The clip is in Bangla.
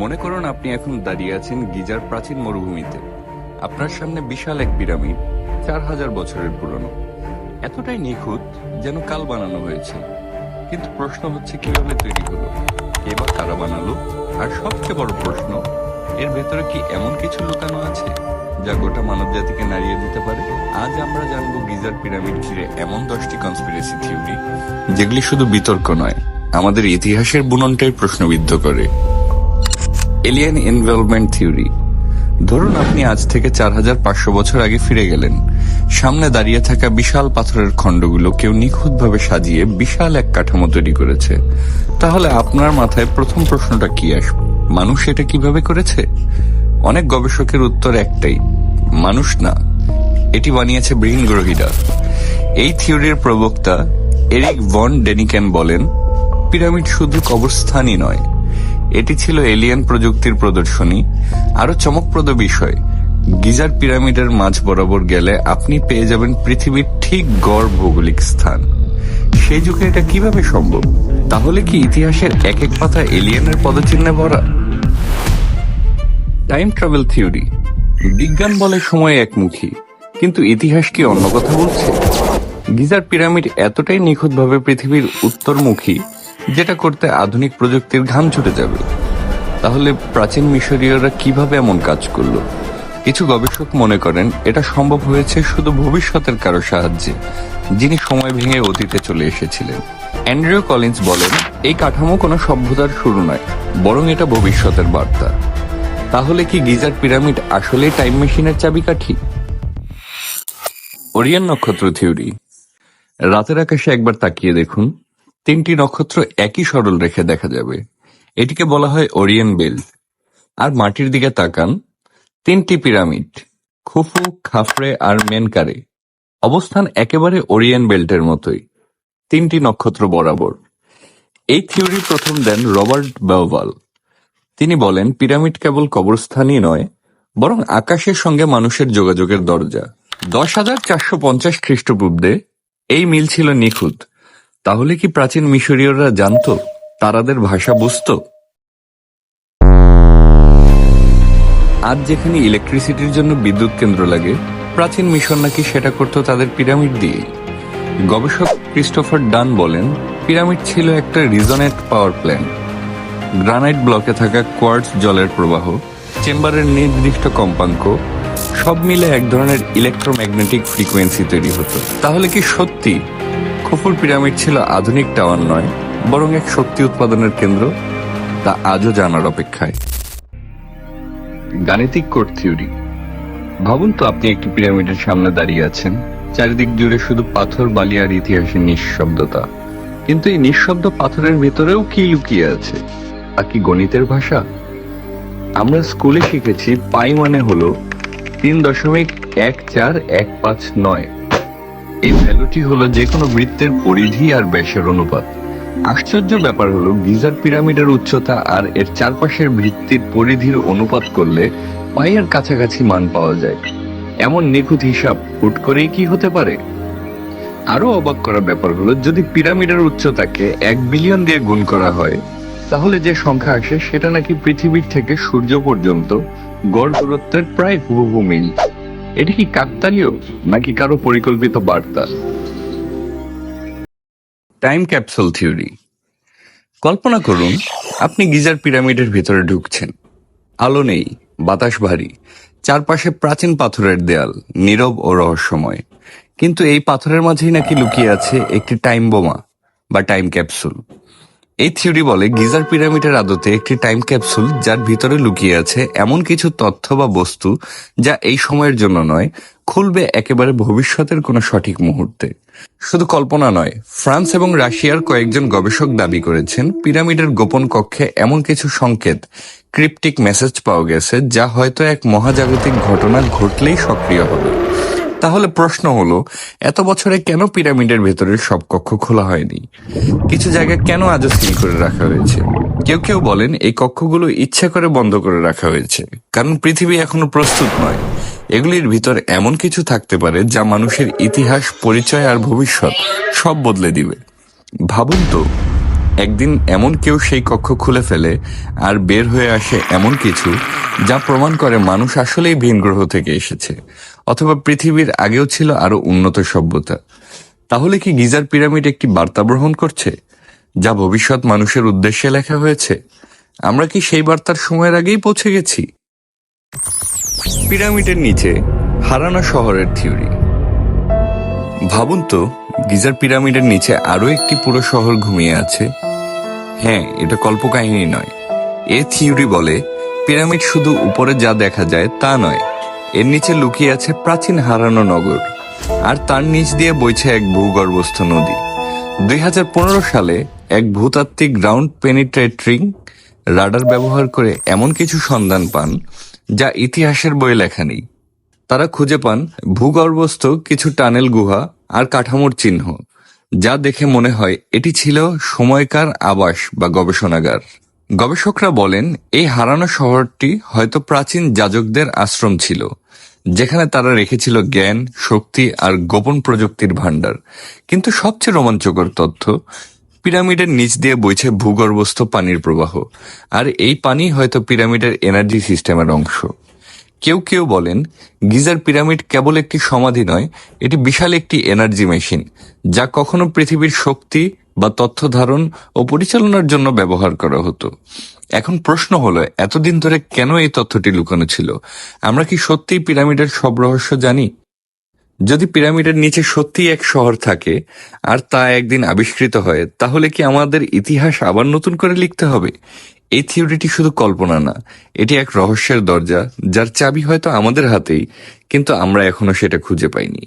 মনে করুন আপনি এখন দাঁড়িয়ে আছেন গিজার প্রাচীন মরুভূমিতে। আপনার সামনে বিশাল এক পিরামিড, চার হাজার বছরের পুরনো। এতটাই নিখুঁত যেন কাল বানানো হয়েছে। কিন্তু প্রশ্ন হচ্ছে কীভাবে তৈরি হলো? কে বা কারা বানালো? আর সবচেয়ে বড় প্রশ্ন, এর ভেতরে কি এমন কিছু লুকানো আছে যা গোটা মানব জাতিকে নাড়িয়ে দিতে পারে? আজ আমরা জানব গিজার পিরামিড ঘিরে এমন দশটি কনস্পিরেসি থিওরি যেগুলি শুধু বিতর্ক নয়, আমাদের ইতিহাসের বুননটাই প্রশ্নবিদ্ধ করে। এলিয়েন ইনভলভমেন্ট থিওরি ধরুন আপনি আজ থেকে চার হাজার পাঁচশো বছর আগে ফিরে গেলেন। সামনে দাঁড়িয়ে থাকা বিশাল পাথরের খণ্ডগুলো কেউ নিখুঁতভাবে সাজিয়ে বিশাল এক কাঠামো তৈরি করেছে। তাহলে আপনার মাথায় প্রথম প্রশ্নটা কি আসবে? মানুষ এটা কীভাবে করেছে? অনেক গবেষকের উত্তর একটাই, মানুষ না। এটি বানিয়েছে বৃহৎগ্রহীরা এই থিওরির প্রবক্তা এরিক ভন ডেনিকেন বলেন, পিরামিড শুধু কবরস্থানই নয় এটি ছিল এলিয়ান প্রযুক্তির প্রদর্শনী। আরও চমকপ্রদ বিষয়, গিজার পিরামিডের মাঝ বরাবর গেলে আপনি পেয়ে যাবেন পৃথিবীর ঠিক গড় ভৌগোলিক স্থান। সেই যুগে এটা কীভাবে সম্ভব? তাহলে কি ইতিহাসের এক এক পাতা এলিয়েনের পদচিহ্নে ভরা? টাইম ট্রাভেল থিওরি বিজ্ঞান বলে সময় একমুখী, কিন্তু ইতিহাস কি অন্য কথা বলছে? গিজার পিরামিড এতটাই নিখুঁতভাবে পৃথিবীর উত্তরমুখী যেটা করতে আধুনিক প্রযুক্তির ঘাম ছুটে যাবে। তাহলে প্রাচীন মিশরীয়রা কীভাবে এমন কাজ করল? কিছু গবেষক মনে করেন, এটা সম্ভব হয়েছে শুধু ভবিষ্যতের কারও সাহায্যে, যিনি সময় ভেঙে অতীতে চলে এসেছিলেন। অ্যান্ড্রিও কলিন্স বলেন, এই কাঠামো কোনো সভ্যতার শুরু নয়, বরং এটা ভবিষ্যতের বার্তা। তাহলে কি গিজার পিরামিড আসলে টাইম মেশিনের চাবিকাঠি? ওরিয়ান নক্ষত্র থিওরি। রাতের আকাশে একবার তাকিয়ে দেখুন। তিনটি নক্ষত্র একই সরল রেখে দেখা যাবে। এটিকে বলা হয় ওরিয়েন বেল্ট আর মাটির দিকে তাকান, তিনটি পিরামিড, খুফু, খাফরে আর মেনকারে। অবস্থান একেবারে ওরিয়েন বেল্টের মতোই, তিনটি নক্ষত্র বরাবর। এই থিওরি প্রথম দেন রবার্ট বেওভাল তিনি বলেন, পিরামিড কেবল কবরস্থানই নয়, বরং আকাশের সঙ্গে মানুষের যোগাযোগের দরজা। দশ হাজার চারশো পঞ্চাশ খ্রিস্টপূর্বে এই মিল ছিল নিখুঁত। তাহলে কি প্রাচীন মিশরীয়রা জানতো? তারাদের ভাষা বুঝতো? আজ যেখানে ইলেকট্রিসিটির জন্য বিদ্যুৎ কেন্দ্র লাগে, প্রাচীন মিশর নাকি সেটা করতো তাদের পিরামিড দিয়ে গবেষক ক্রিস্টোফার ডান বলেন, পিরামিড ছিল একটা রিজনেট পাওয়ার প্ল্যান্ট। গ্রানাইট ব্লকে থাকা কোয়ার্টজ জলের প্রবাহ, চেম্বারের নির্দিষ্ট কম্পাঙ্ক, সব মিলে এক ধরনের ইলেকট্রোম্যাগনেটিক ফ্রিকোয়েন্সি তৈরি হতো। তাহলে কি সত্যি খুফুর পিরামিড ছিল আধুনিক টাওয়ার নয়, বরং এক শক্তি উৎপাদনের কেন্দ্র তা আজও জানার অপেক্ষায়। গাণিতিক কোড থিওরি। ভাবুন তো আপনি একটি পিরামিডের সামনে দাঁড়িয়ে আছেন। চারিদিক জুড়ে শুধু পাথর, বালি আর ইতিহাসের নিঃশব্দতা। কিন্তু এই নিঃশব্দ পাথরের ভেতরেও কি লুকিয়ে আছে? তা কি গণিতের ভাষা? আমরা স্কুলে শিখেছি পাই মানে হলো তিন দশমিক এক চার এক পাঁচ নয়। এই ভ্যালুটি হলো যে কোনো বৃত্তের পরিধি আর ব্যাসের অনুপাত। আশ্চর্য ব্যাপার হলো, গিজার পিরামিডের উচ্চতা আর এর চারপাশের ভিত্তির পরিধির অনুপাত করলে পাইয়ের কাছাকাছি মান পাওয়া যায়। এমন নিখুঁত হিসাব হুট করেই কি হতে পারে? আরও অবাক করা ব্যাপার হলো, যদি পিরামিডের উচ্চতাকে এক বিলিয়ন দিয়ে গুণ করা হয়, তাহলে যে সংখ্যা আসে সেটা নাকি পৃথিবীর থেকে সূর্য পর্যন্ত গড় দূরত্বের প্রায় হুবহু মিল। এটি কি কাকতালীয় নাকি কারও পরিকল্পিত বার্তা? টাইম ক্যাপসুল থিওরি কল্পনা করুন, আপনি গিজার পিরামিডের ভিতরে ঢুকছেন। আলো নেই, বাতাস ভারী, চারপাশে প্রাচীন পাথরের দেয়াল, নীরব ও রহস্যময়। কিন্তু এই পাথরের মাঝেই নাকি লুকিয়ে আছে একটি টাইম বোমা বা টাইম ক্যাপসুল এই থিওরি বলে গিজার পিরামিডের আদতে একটি টাইম ক্যাপসুল যার ভিতরে লুকিয়ে আছে এমন কিছু তথ্য বা বস্তু যা এই সময়ের জন্য নয়, খুলবে একেবারে ভবিষ্যতের কোনো সঠিক মুহূর্তে। শুধু কল্পনা নয়, ফ্রান্স এবং রাশিয়ার কয়েকজন গবেষক দাবি করেছেন পিরামিডের গোপন কক্ষে এমন কিছু সংকেত, ক্রিপ্টিক মেসেজ পাওয়া গেছে যা হয়তো এক মহাজাগতিক ঘটনা ঘটলেই সক্রিয় হবে। তাহলে প্রশ্ন হলো, এত বছরে কেন পিরামিডের ভেতরের সব কক্ষ খোলা হয়নি? কিছু জায়গা কেন আজও সিল করে রাখা হয়েছে? কেউ কেউ বলেন এই কক্ষগুলো ইচ্ছা করে বন্ধ করে রাখা হয়েছে, কারণ পৃথিবী এখনও প্রস্তুত নয়। এগুলির ভিতর এমন কিছু থাকতে পারে যা মানুষের ইতিহাস, পরিচয় আর ভবিষ্যৎ সব বদলে দিবে। ভাবুন তো, একদিন এমন কেউ সেই কক্ষ খুলে ফেলে আর বের হয়ে আসে এমন কিছু যা প্রমাণ করে মানুষ আসলেই ভিন গ্রহ থেকে এসেছে। অথবা পৃথিবীর আগেও ছিল আরও উন্নত সভ্যতা। তাহলে কি গিজার পিরামিড একটি বার্তা বহন করছে, যা ভবিষ্যৎ মানুষের উদ্দেশ্যে লেখা হয়েছে? আমরা কি সেই বার্তার সময়ের আগেই পৌঁছে গেছি? পিরামিডের নিচে, হারানো শহরের থিওরি। ভাবুন তো, গিজার পিরামিডের নিচে আরও একটি পুরো শহর ঘুমিয়ে আছে। হ্যাঁ এটা কল্পকাহিনী নয়। এ থিওরি বলে, পিরামিড শুধু উপরে যা দেখা যায় তা নয়। এর নিচে লুকিয়ে আছে প্রাচীন হারানো নগর, আর তার নিচ দিয়ে বইছে এক ভূগর্ভস্থ নদী। দুই হাজার পনেরো সালে এক ভূতাত্ত্বিক গ্রাউন্ড পেনিট্রেট্রিং রাডার ব্যবহার করে এমন কিছু সন্ধান পান যা ইতিহাসের বই লেখা নেই। তারা খুঁজে পান ভূগর্ভস্থ কিছু টানেল গুহা আর কাঠামোর চিহ্ন, যা দেখে মনে হয় এটি ছিল সময়কার আবাস বা গবেষণাগার। গবেষকরা বলেন, এই হারানো শহরটি হয়তো প্রাচীন যাজকদের আশ্রম ছিল, যেখানে তারা রেখেছিল জ্ঞান, শক্তি আর গোপন প্রযুক্তির ভাণ্ডার। কিন্তু সবচেয়ে রোমাঞ্চকর তথ্য, পিরামিডের নিচ দিয়ে বইছে ভূগর্ভস্থ পানির প্রবাহ, আর এই পানি হয়তো পিরামিডের এনার্জি সিস্টেমের অংশ। কেউ কেউ বলেন, গিজার পিরামিড কেবল একটি সমাধি নয়, এটি বিশাল একটি এনার্জি মেশিন, যা কখনো পৃথিবীর শক্তি বা তথ্য ধারণ ও পরিচালনার জন্য ব্যবহার করা হতো। এখন প্রশ্ন হলো, এতদিন ধরে কেন এই তথ্যটি লুকানো ছিল? আমরা কি সত্যিই পিরামিডের সব রহস্য জানি? যদি পিরামিডের নিচে সত্যিই এক শহর থাকে, আর তা একদিন আবিষ্কৃত হয়, তাহলে কি আমাদের ইতিহাস আবার নতুন করে লিখতে হবে? এই থিওরিটি শুধু কল্পনা না, এটি এক রহস্যের দরজা, যার চাবি হয়তো আমাদের হাতেই, কিন্তু আমরা এখনও সেটা খুঁজে পাইনি।